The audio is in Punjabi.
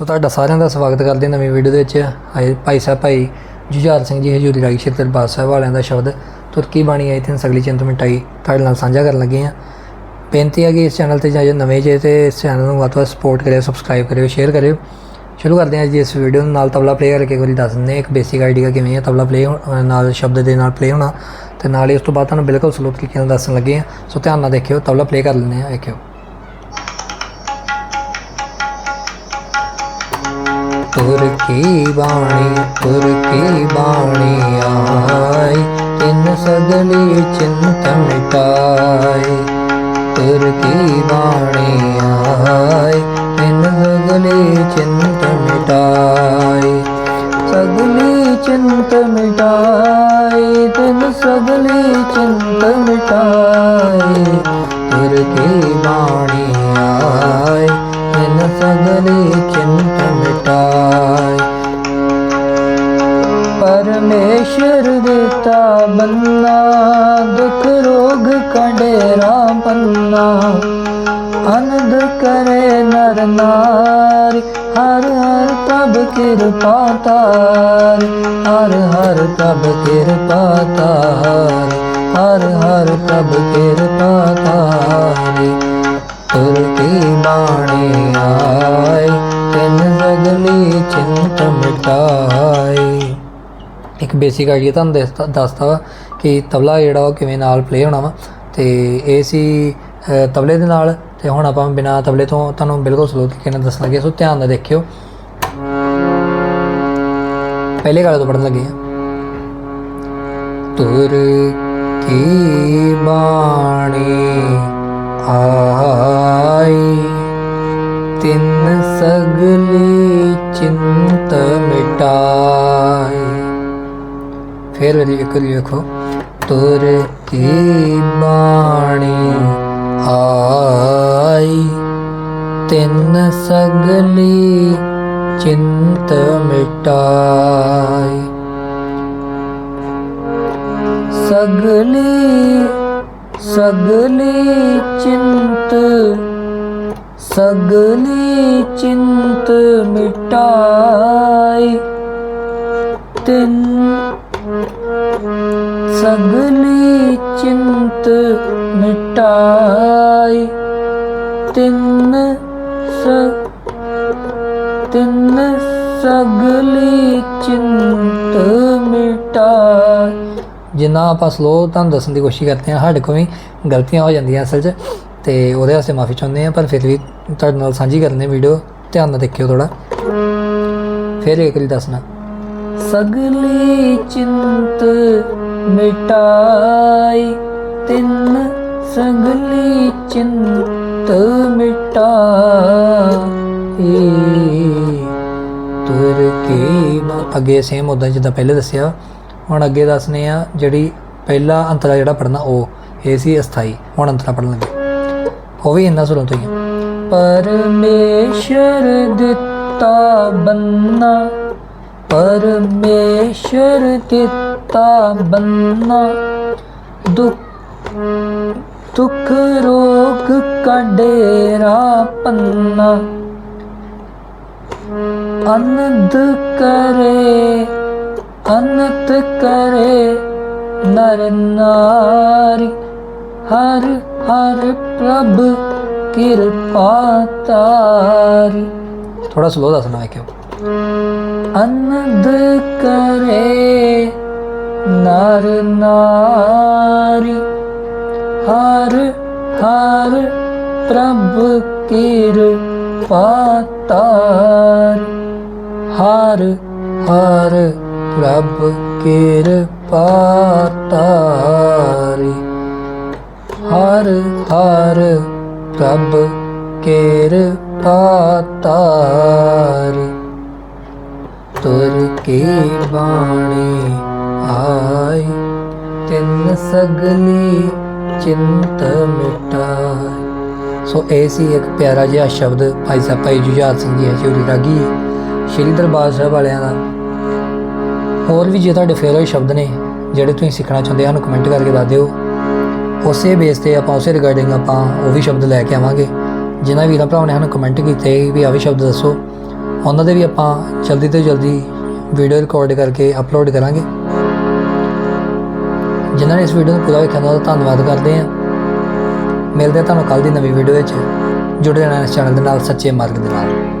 ਸੋ ਤੁਹਾਡਾ ਸਾਰਿਆਂ ਦਾ ਸਵਾਗਤ ਕਰਦੇ ਹਾਂ ਨਵੀਂ ਵੀਡੀਓ ਦੇ ਵਿੱਚ। ਆਏ ਭਾਈ ਸਾਹਿਬ, ਭਾਈ ਜੁਝਾਰ ਸਿੰਘ ਜੀ, ਹਜੂਰੀ ਰਾਗੀ ਖੇਤਰ ਬਾਦ ਸਾਹਿਬ ਵਾਲਿਆਂ ਦਾ ਸ਼ਬਦ। ਤੁਰਕੀ ਬਾਣੀ ਆਈ ਥਿੰ ਸਗਲੀ ਚਿੰਤ ਮਿਟਾਈ ਤੁਹਾਡੇ ਨਾਲ ਸਾਂਝਾ ਕਰਨ ਲੱਗੇ ਹਾਂ। ਬੇਨਤੀ ਹੈ ਕਿ ਇਸ ਚੈਨਲ ਤੇ ਜੇ ਨਵੇਂ ਜੇ ਤੇ ਇਸ ਚੈਨਲ ਨੂੰ ਵੱਧ ਤੋਂ ਵੱਧ ਸਪੋਰਟ ਕਰਿਓ ਸਬਸਕ੍ਰਾਈਬ ਕਰਿਓ ਸ਼ੇਅਰ ਕਰਿਓ। ਸ਼ੁਰੂ ਕਰਦੇ ਹਾਂ ਜੀ ਇਸ ਵੀਡੀਓ ਨੂੰ। ਨਾਲ ਤਬਲਾ ਪਲੇ ਕਰਕੇ ਇੱਕ ਵਾਰੀ ਦੱਸ ਦਿੰਦੇ ਹਾਂ ਇੱਕ ਬੇਸਿਕ ਆਈਡੀਆ ਕਿਵੇਂ ਹੈ ਤਬਲਾ ਪਲੇ ਨਾਲ ਸ਼ਬਦ ਦੇ ਨਾਲ ਪਲੇ ਹੋਣਾ। ਤੇ ਨਾਲ ਹੀ ਉਸ ਤੋਂ ਬਾਅਦ ਤੁਹਾਨੂੰ ਬਿਲਕੁਲ ਸਲੋ ਤਰੀਕੇ ਨਾਲ ਦੱਸਣ ਲੱਗੇ ਹਾਂ। ਸੋ ਧਿਆਨ ਨਾਲ ਦੇਖਿਓ, ਤਬਲਾ ਪਲੇ ਕਰ ਲੈਂਦੇ ਹਾਂ ਦੇਖਿਓ ਤੁਰ ਕੀ ਬਾਣੀ ਤੁਰ ਕੀ ਬਾਣੀ ਆਈ ਤਿੰਨ ਸਗਲੀ ਚਿੰਤ ਮਿਟਾਈ ਤੁਰ ਕੀ ਬਾਣੀ ਆਈ ਤਿੰਨ ਸਗਲੀ ਚਿੰਤ ਮਿਟਾਈ ਸਗਲੀ ਚਿੰਤ ਮਿਟਾਈ ਕੰਡੇਰਾ ਪੰਨਾ ਅਨੰਦ ਕਰੇ ਨਰ ਨਾਰੀ, ਹਰ ਹਰ ਪ੍ਰਭ ਕਿਰਪਾ ਤਾਰ, ਹਰ ਹਰ ਪ੍ਰਭ ਕਿਰਪਾ ਤਾਰ, ਹਰ ਹਰ ਪ੍ਰਭ ਕਿਰਪਾ ਤਾਰੀ। ਤੁਰ ਕੀ ਬਾਣੀ ਆਈ, ਤਿੰਨ ਸਗਲੀ ਚਿੰਤ ਮਿਟਾਈ ਇੱਕ ਬੇਸਿਕ ਆਈਡੀਆ ਤੁਹਾਨੂੰ ਦੱਸਤਾ ਦੱਸਦਾ ਵਾ ਕਿ ਤਬਲਾ ਜਿਹੜਾ ਉਹ ਕਿਵੇਂ ਨਾਲ ਪਲੇ ਹੋਣਾ ਵਾ। ਤੇ ਇਹ ਸੀ ਤਬਲੇ ਦੇ ਨਾਲ। ਤੇ ਹੁਣ ਆਪਾਂ ਬਿਨਾ ਤਬਲੇ ਤੋਂ ਤੁਹਾਨੂੰ ਬਿਲਕੁਲ ਸਲੋ ਤਰੀਕੇ ਨਾਲ ਦੱਸਣ ਲੱਗੇ ਸੋ ਧਿਆਨ ਨਾਲ ਦੇਖਿਓ। ਪਹਿਲੇ ਗਾਲੇ ਤੋਂ ਪੜਨ ਲੱਗੇ ਆ ਤੁਰ ਕੀ ਬਾਣੀ ਆਈ, ਤਿੰਨ ਸਗਲੇ ਚਿੰਤ ਮਿਟਾਈ ਫਿਰ ਵਾਰੀ ਇੱਕ ਵਾਰੀ ਵੇਖੋ। ਤੁਰ ਕੀ ਬਾਣੀ ਆਈ। ਤਿੰਨ ਸਗਲੀ ਚਿੰਤ ਮਿਟਾਈ। ਸਗਲੀ ਸਗਲੀ ਚਿੰਤ ਸਗਲੀ ਚਿੰਤ ਮਿਟਾਈ। ਤਿੰਨ ਸਗਲੀ ਚਿੰਤ ਮਿਟਾਈ। ਤਿੰਨ ਸ ਤਿੰਨ ਸਗਲੀ ਚਿੰਤ ਮਿਟਾਈ। ਜਿੰਨਾ ਆਪਾਂ ਸਲੋ ਤੁਹਾਨੂੰ ਦੱਸਣ ਦੀ ਕੋਸ਼ਿਸ਼ ਕਰਦੇ ਹਾਂ ਸਾਡੇ ਕੋਲ ਵੀ ਗਲਤੀਆਂ ਹੋ ਜਾਂਦੀਆਂ ਅਸਲ 'ਚ ਤੇ ਉਹਦੇ ਵਾਸਤੇ ਮਾਫੀ ਚਾਹੁੰਦੇ ਹਾਂ ਪਰ ਫਿਰ ਵੀ ਤੁਹਾਡੇ ਨਾਲ ਸਾਂਝੀ ਕਰਨੇ ਵੀਡੀਓ ਧਿਆਨ ਨਾਲ ਦੇਖਿਓ ਥੋੜਾ ਫਿਰ ਇੱਕ ਵਾਰੀ ਦੱਸਣਾ। ਸਗਲੀ ਚਿੰਤ ਮਿਟਾਈ, ਤਿੰਨ ਸਗਲੀ ਚਿੰਤ ਮਿਟਾਈ। ਤੁਰ ਕੇ ਅੱਗੇ ਸੇਮ ਉਦਾਂ ਜਿੱਦਾਂ ਪਹਿਲੇ ਦੱਸਿਆ। ਹੁਣ ਅੱਗੇ ਦੱਸਨੇ ਆ, ਜਿਹੜੀ ਪਹਿਲਾ ਅੰਤਰਾ ਜਿਹੜਾ ਪੜਨਾ ਉਹ, ਇਹ ਸੀ ਅਸਥਾਈ। ਹੁਣ ਅੰਤਰਾ ਪੜਨ ਲੱਗੇ। ਉਹ ਵੀ ਇੰਨਾ ਸੁਣੋ ਤੁਸੀਂ। ਪਰਮੇਸ਼ਰ ਦਿੱਤਾ ਬੰਨਾ, ਪਰਮੇਸ਼ਰ ਦਿੱਤਾ ਬੰਨਾ ਦੁੱਖ ਦੁੱਖ ਰੋਗ ਕੰਡੇਰਾ ਪੰਨਾ। ਅਨੰਦ ਕਰੇ ਅਨੰਤ ਕਰੇ ਨਰ ਨਾਰੀ। ਹਰ ਹਰ ਪ੍ਰਭ ਕਿਰਪਾ ਤਾਰੀ। ਥੋੜਾ ਸਲੋ ਦੱਸਣਾ ਹੈ ਕਿਉਂ? ਅਨੰਦ ਕਰੇ ਨਰ ਨਾਰੀ, ਹਰ ਹਰ ਪ੍ਰਭ ਕਿਰਪਾ ਤਾਰੀ ਹਰ ਹਰ ਪ੍ਰਭ ਕਿਰਪਾ ਤਾਰੀ ਹਰ ਹਰ ਪ੍ਰਭ ਕਿਰਪਾ ਤਾਰੀ ਤੁਰ ਕੀ ਬਾਣੀ ਆਈ ਤਿੰਨ ਸਗਲੀ ਚਿੰਤ ਮਿਟਾਈ ਸੋ ਇਹ ਸੀ ਇੱਕ ਪਿਆਰਾ ਜਿਹਾ ਸ਼ਬਦ ਭਾਈ ਸਾਹਿਬ, ਭਾਈ ਜੁਝਾਰ ਸਿੰਘ ਜੀ ਹਜੂਰੀ ਰਾਗੀ ਸ਼੍ਰੀ ਦਰਬਾਰ ਸਾਹਿਬ ਵਾਲਿਆਂ ਦਾ। ਹੋਰ ਵੀ ਜੇ ਤੁਹਾਡੇ ਫੇਵਰੇਟ ਸ਼ਬਦ ਨੇ, ਜਿਹੜੇ ਤੁਸੀਂ ਸਿੱਖਣਾ ਚਾਹੁੰਦੇ ਹਨ ਕਮੈਂਟ ਕਰਕੇ ਦੱਸ ਦਿਓ। ਉਸੇ ਬੇਸ ਤੇ ਆਪਾਂ ਉਸੇ ਰਿਗਾਰਡਿੰਗ ਆਪਾਂ ਉਹ ਵੀ ਸ਼ਬਦ ਲੈ ਕੇ ਆਵਾਂਗੇ। ਜਿਨ੍ਹਾਂ ਵੀਰਾਂ ਭਰਾਵਾਂ ਨੇ ਸਾਨੂੰ ਕਮੈਂਟ ਕੀਤੇ ਵੀ ਆ ਵੀ ਸ਼ਬਦ ਦੱਸੋ। ਉਹਨਾਂ ਦੇ ਵੀ ਆਪਾਂ ਜਲਦੀ ਤੋਂ ਜਲਦੀ ਵੀਡੀਓ ਰਿਕਾਰਡ ਕਰਕੇ ਅਪਲੋਡ ਕਰਾਂਗੇ। ਜਿਨ੍ਹਾਂ ਨੇ ਇਸ ਵੀਡੀਓ ਨੂੰ ਪੂਰਾ ਵੇਖਿਆ ਉਹਨਾਂ ਦਾ ਧੰਨਵਾਦ ਕਰਦੇ ਹਾਂ। ਮਿਲਦੇ ਹਾਂ ਤੁਹਾਨੂੰ ਕੱਲ ਦੀ ਨਵੀਂ ਵੀਡੀਓ ਵਿੱਚ। ਜੁੜੇ ਰਹਿਣਾ ਇਸ ਚੈਨਲ ਦੇ ਨਾਲ ਸੱਚੇ ਮਾਰਗ ਦੇ ਨਾਲ।